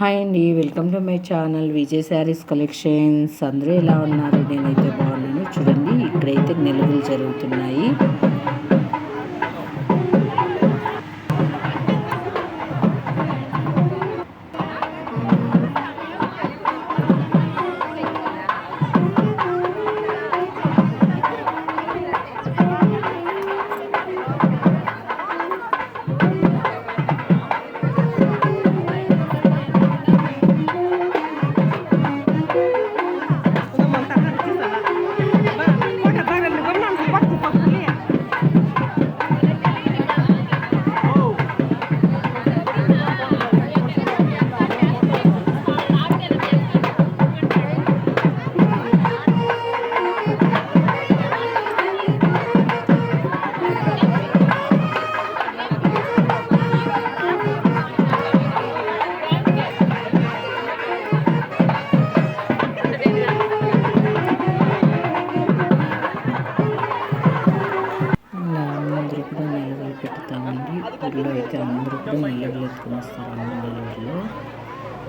Hi అండి welcome to my channel Vijay sarees collections. అందరూ ఎలా ఉన్నారు? నేనైతే బాగున్నాను. చూడండి ఇక్కడైతే నిలువలు జరుగుతున్నాయి. ఊళ్ళో అయితే అందరూ కూడా నిలవలు ఎత్తుకుని వస్తారు అమ్మ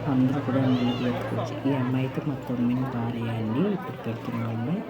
అందరూ కూడా నిలవలు ఎత్తుకొచ్చి ఈ అమ్మాయి అయితే మా తొమ్మిది భార్య అండి. ఇప్పుడు పెడుతున్న అమ్మాయి.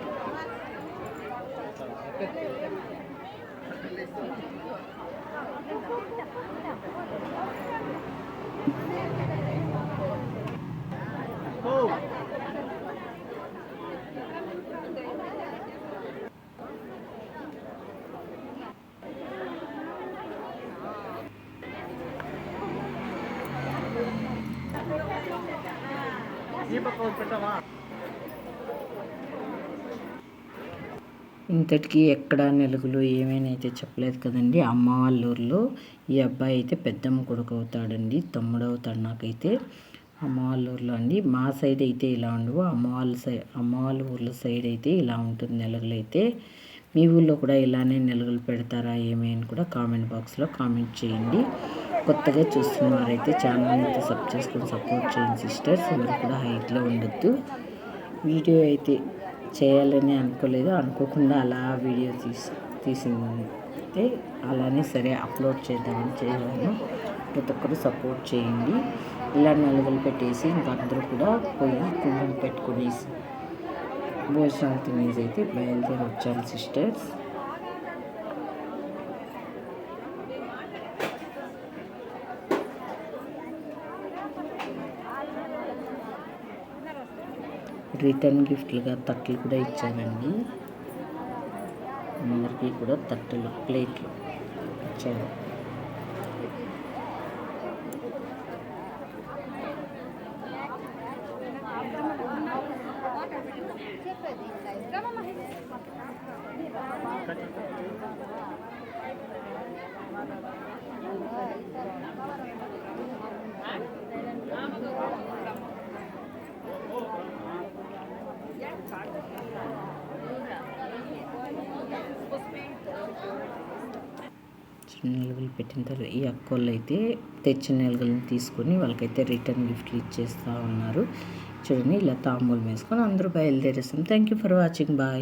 ఇంతటికీ ఎక్కడ నెలుగులు ఏమైనా అయితే చెప్పలేదు కదండి. అమ్మ వాళ్ళ ఊర్లో ఈ అబ్బాయి అయితే పెద్దమ్మ కొడుకు అవుతాడండి తమ్ముడు అవుతాడు నాకైతే. అమ్మ వాళ్ళ ఊర్లో అండి. మా సైడ్ అయితే ఇలా ఉండవు. అమ్మ వాళ్ళ సైడ్ అమ్మ వాళ్ళ ఊర్లో సైడ్ అయితే ఇలా ఉంటుంది నెలగలు అయితే. మీ ఊళ్ళో కూడా ఇలానే నెలగలు పెడతారా ఏమి అని కూడా కామెంట్ బాక్స్లో కామెంట్ చేయండి. కొత్తగా చూస్తున్నవారైతే ఛానల్ అయితే సబ్ చేసుకొని సపోర్ట్ చేయండి సిస్టర్స్. ఎవరు కూడా హైట్లో ఉండొద్దు. వీడియో అయితే చేయాలని అనుకోలేదు. అనుకోకుండా అలా వీడియో తీసి తీసింది అలానే సరే అప్లోడ్ చేద్దామని చేయాలను ప్రతి ఒక్కరు సపోర్ట్ చేయండి. ఇలా నలుగులు పెట్టేసి ఇంకా అందరూ కూడా పోయి కుంకుమ పెట్టుకునేసి భోజనాలు తినేసి అయితే బయలుదేరి వచ్చాను సిస్టర్స్. రిటర్న్ గిఫ్ట్లుగా తట్టలు కూడా ఇచ్చానండి. అందరికీ కూడా తట్టలు ప్లేట్లు ఇచ్చాను నెలగలు పెట్టిన తర్వాత ఈ అక్కోళ్ళు అయితే తెచ్చిన నెలగలను తీసుకొని వాళ్ళకైతే రిటర్న్ గిఫ్ట్లు ఇచ్చేస్తూ ఉన్నారు. చూడండి ఇలా తాంబూలం వేసుకొని అందరూ బయలుదేరేస్తాం. Thank you for watching bye